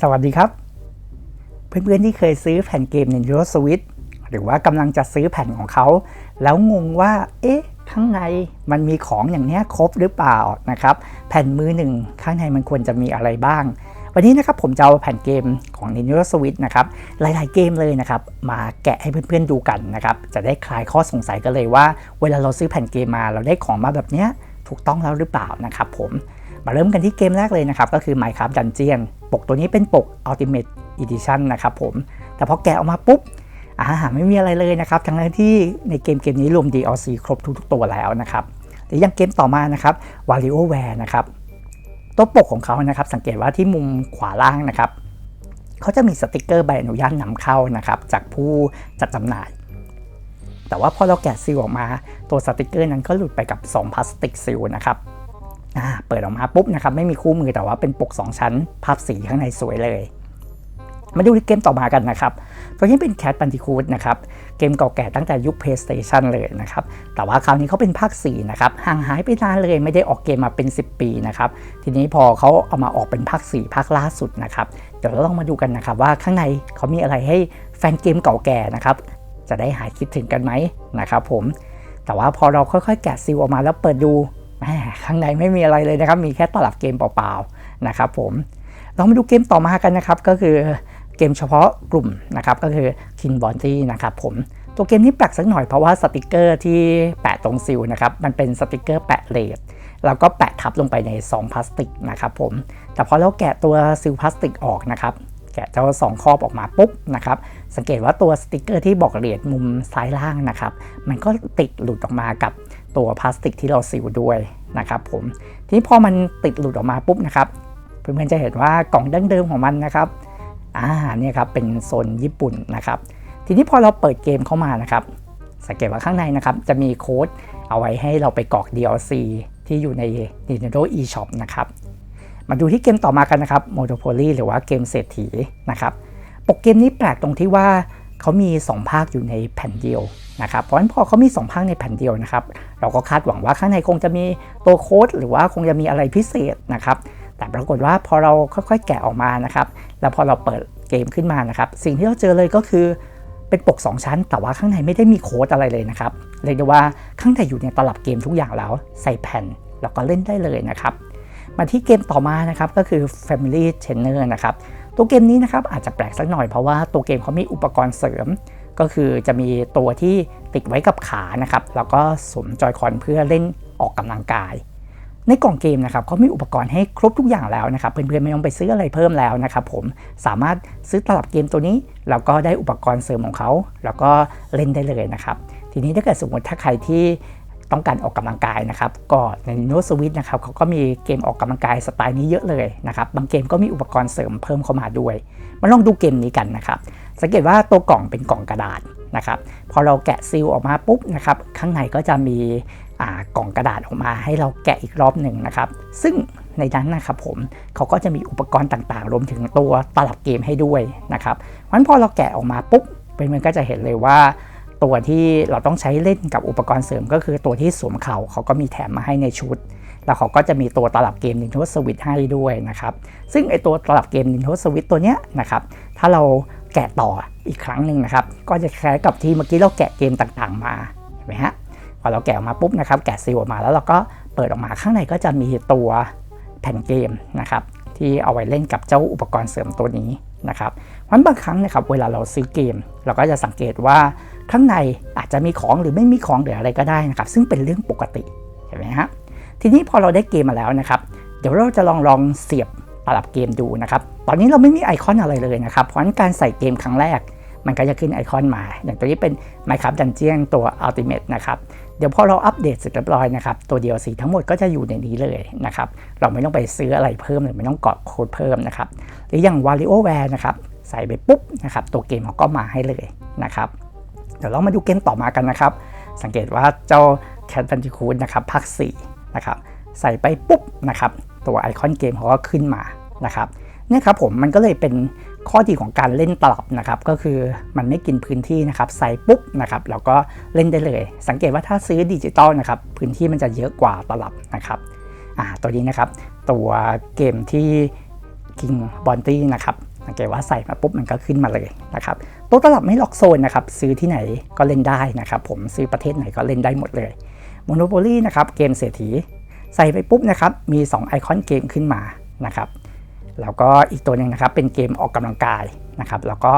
สวัสดีครับ เพื่อนๆที่เคยซื้อแผ่นเกม Nintendo Switch หรือว่ากำลังจะซื้อแผ่นของเขา แล้วงงว่า เอ๊ะ ข้างในมันมีของอย่างนี้ครบหรือเปล่านะครับ แผ่นมือหนึ่งข้างในมันควรจะมีอะไรบ้าง วันนี้นะครับผมจะเอาแผ่นเกมของ Nintendo Switch นะครับ หลายๆเกมเลยนะครับ มาแกะให้เพื่อนๆดูกันนะครับ จะได้คลายข้อสงสัยกันเลยว่า เวลาเราซื้อแผ่นเกมมาเราได้ของมาแบบเนี้ยถูกต้องแล้วหรือเปล่านะครับ ผม มาเริ่มกันที่เกมแรกเลยนะครับ ก็คือ Minecraft Dungeon ปกตัวนี้เป็นปก Ultimate Edition นะครับผม แต่พอแกะออกมาปุ๊บอ่าไม่มีอะไรเลยนะครับ ทั้งที่ในเกมเกมนี้รวม DLC ครบทุกๆตัวแล้วนะครับหรือย่างเกมต่อมานะครับ WarioWare นะครับตัวปกของเขานะครับ สังเกตว่าที่มุมขวาล่างนะครับเขาจะมีสติกเกอร์ใบอนุญาตนำเข้านะครับ จากผู้จัดจำหน่าย แต่ว่าพอเราแกะซีลออกมา ตัวสติกเกอร์นั้นก็หลุดไปกับ 2พลาสติกซีลนะครับ เปิดออกมาปุ๊บนะครับไม่มีคู่มือแต่ว่าเป็นปก 2 ชั้นภาพสีข้างในสวยเลย มาดูที่เกมต่อมากันนะครับตัวนี้เป็น Cat Bandicoot นะครับเกมเก่าแก่ตั้งแต่ยุค PlayStation เลยนะครับแต่ว่าคราวนี้เขาเป็นภาค4นะครับห่างหายไปนานเลยไม่ได้ออกเกมมาเป็น 10 ปีนะครับทีนี้พอเขาเอามาออกเป็นภาค 4 ภาคล่าสุดนะครับเดี๋ยวเราลองมาดูกันนะครับว่าข้างในเขามีอะไรให้แฟนเกมเก่าแก่นะครับจะได้หายคิดถึงกันไหมนะครับผมแต่ว่าพอเราค่อยๆ แกะซีลออกมาแล้วเปิดดู ข้างในไม่มีอะไรเลยนะครับ มีแค่ตลับเกมเปล่าๆนะครับผมเรามาดูเกมต่อมากันนะครับ ก็คือเกมเฉพาะกลุ่มนะครับ ก็คือ King b o n t y นะครับผมตัวเกมนี้แปลกสักหน่อยเพราะว่าสติกเกอร์ที่แปะตรงซิลนะครับ มันเป็นสติกเกอร์แปะเลดแล้วก็แปะทับลงไปในซองพลาสติกนะครับผม แต่พอเราแกะตัวซิลพลาสติกออกนะครับ แกะเจ้าสองครอบออกมาปุ๊บนะครับ สังเกตว่าตัวสติกเกอร์ที่บอกเลดมุมซ้ายล่างนะครับ มันก็ติดหลุดออกมากับ ตัวพลาสติกที่เราซิลด้วยนะครับผมทีนี้พอมันติดหลุดออกมาปุ๊บนะครับเพื่อนๆจะเห็นว่ากล่องดั้งเดิมของมันนะครับอ่าเนี่ยครับเป็นโซนญี่ปุ่นนะครับ ทีนี้พอเราเปิดเกมเข้ามานะครับสังเกตว่าข้างในนะครับจะมีโค้ดเอาไว้ให้เราไปกรอก DLC ที่อยู่ใน Nintendo eShop นะครับมาดูที่เกมต่อมากันนะครับ Monopoly หรือว่าเกมเศรษฐีนะครับปกเกมนี้แปลกตรงที่ว่า เขามี 2 ภาคอยู่ในแผ่นเดียวนะครับเพราะฉะนั้นพอเขามี 2 ภาคในแผ่นเดียวนะครับเราก็คาดหวังว่าข้างในคงจะมีตัวโค้ดหรือว่าคงจะมีอะไรพิเศษนะครับแต่ปรากฏว่าพอเราค่อยๆ แกะออกมานะครับแล้วพอเราเปิดเกมขึ้นมานะครับสิ่งที่เราเจอเลยก็คือเป็นปก 2 ชั้น แต่ว่าข้างในไม่ได้มีโค้ดอะไรเลยนะครับเรียกได้ว่าข้างในอยู่ในตลับเกมทุกอย่างแล้วใส่แผ่นแล้วก็เล่นได้เลยนะครับมาที่เกมต่อมานะครับก็คือ Family Trainer นะครับ ตัวเกมนี้นะครับอาจจะแปลกสักหน่อยเพราะว่าตัวเกมเขามีอุปกรณ์เสริม ก็คือจะมีตัวที่ติดไว้กับขานะครับแล้วก็สวมจอยคอนเพื่อเล่นออกกำลังกาย ในกล่องเกมนะครับเขามีอุปกรณ์ให้ครบทุกอย่างแล้วนะครับเพื่อนๆไม่ต้องไปซื้ออะไรเพิ่มแล้วนะครับผมสามารถซื้อตลับเกมตัวนี้แล้วก็ได้อุปกรณ์เสริมของเขาแล้วก็เล่นได้เลยนะครับทีนี้ถ้าเกิดสมมติถ้าใครที่ ต้องการออกกำลังกายนะครับก็ในโน้ตสวิตนะครับเขาก็มีเกมออกกำลังกายสไตล์นี้เยอะเลยนะครับบางเกมก็มีอุปกรณ์เสริมเพิ่มเข้ามาด้วย มาลองดูเกมนี้กันนะครับสังเกตว่าตัวกล่องเป็นกล่องกระดาษนะครับพอเราแกะซีลออกมาปุ๊บนะครับข้างในก็จะมีกล่องกระดาษออกมาให้เราแกะอีกรอบหนึ่งนะครับ ซึ่งในนั้นนะครับผมเขาก็จะมีอุปกรณ์ต่างๆ รวมถึงตัวตลับเกมให้ด้วยนะครับเพราะฉะนั้นพอเราแกะออกมาปุ๊บเพื่อนๆก็จะเห็นเลยว่า ตัวที่เราต้องใช้เล่นกับอุปกรณ์เสริมก็คือตัวที่สวมเข่าเขาก็มีแถมมาให้ในชุด แล้วเขาก็จะมีตัวตลับเกม Nintendo Switch ให้ด้วยนะครับ ซึ่งไอตัวตลับเกม Nintendo Switch ตัวเนี้ยนะครับถ้าเราแกะต่ออีกครั้งหนึ่งนะครับ ก็จะคล้ายกับที่เมื่อกี้เราแกะเกมต่างๆ มาเห็นไหมฮะพอเราแกะออกมาปุ๊บนะครับแกะซีลออกมาแล้วเราก็เปิดออกมาข้างในก็จะมีตัวแผ่นเกมนะครับที่เอาไว้เล่นกับเจ้าอุปกรณ์เสริมตัวนี้ นะครับเพราะบางครั้งนะครับเวลาเราซื้อเกม เราก็จะสังเกตว่าข้างในอาจจะมีของหรือไม่มีของหรืออะไรก็ได้นะครับ ซึ่งเป็นเรื่องปกติเห็นไหมฮะทีนี้พอเราได้เกมมาแล้วนะครับ เดี๋ยวเราจะลองลองเสียบตลับเกมดูนะครับ ตอนนี้เราไม่มีไอคอนอะไรเลยนะครับ เพราะฉะนั้นการใส่เกมครั้งแรก มันก็จะขึ้นไอคอนมา อย่างตัวนี้เป็น Minecraft Dungeon ตัว Ultimate นะครับ เดี๋ยวพอเราอัปเดตเสร็จเรียบร้อยนะครับ ตัว DLC ทั้งหมดก็จะอยู่ในนี้เลยนะครับ เราไม่ต้องไปซื้ออะไรเพิ่มหรือไม่ต้องกรอกโค้ดเพิ่มนะครับ หรืออย่าง WarioWare นะครับ ใส่ไปปุ๊บนะครับ ตัวเกมเขาก็มาให้เลยนะครับ เดี๋ยวเรามาดูเกมต่อมากันนะครับ สังเกตว่าเจ้า Cat Bandicoot นะครับภาค4นะครับ ใส่ไปปุ๊บนะครับ ตัวไอคอนเกมเขาก็ขึ้นมานะครับ เนี่ยครับผมมันก็เลยเป็นข้อดีของการเล่นตลับนะครับก็คือมันไม่กินพื้นที่นะครับใส่ปุ๊บนะครับแล้วก็เล่นได้เลย สังเกตว่าถ้าซื้อดิจิตอลนะครับพื้นที่มันจะเยอะกว่าตลับนะครับอ่าตัวนี้นะครับตัวเกมที่ King Bounty นะครับสังเกตว่าใส่มาปุ๊บมันก็ขึ้นมาเลยนะครับตัวตลับไม่ล็อกโซนนะครับซื้อที่ไหนก็เล่นได้นะครับผมซื้อประเทศไหนก็เล่นได้หมดเลย Monopoly นะครับเกมเศรษฐีใส่ไปปุ๊บนะครับมี 2 ไอคอนเกมขึ้นมานะครับ แล้วก็อีกตัวหนึ่งนะครับเป็นเกมออกกำลังกายนะครับแล้วก็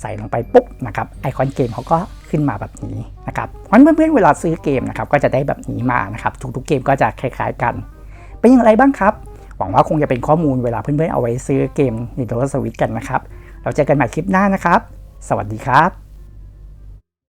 ใส่ลงไปปุ๊บนะครับไอคอนเกมเขาก็ขึ้นมาแบบนี้นะครับเพราะเพื่อนๆเวลาซื้อเกมนะครับก็จะได้แบบนี้มานะครับทุกๆเกมก็จะคล้ายๆกัน เป็นอย่างไรบ้างครับ หวังว่าคงจะเป็นข้อมูลเวลาเพื่อนๆเอาไว้ซื้อเกม Nintendo Switch กันนะครับ เราเจอกันใหม่คลิปหน้านะครับ สวัสดีครับ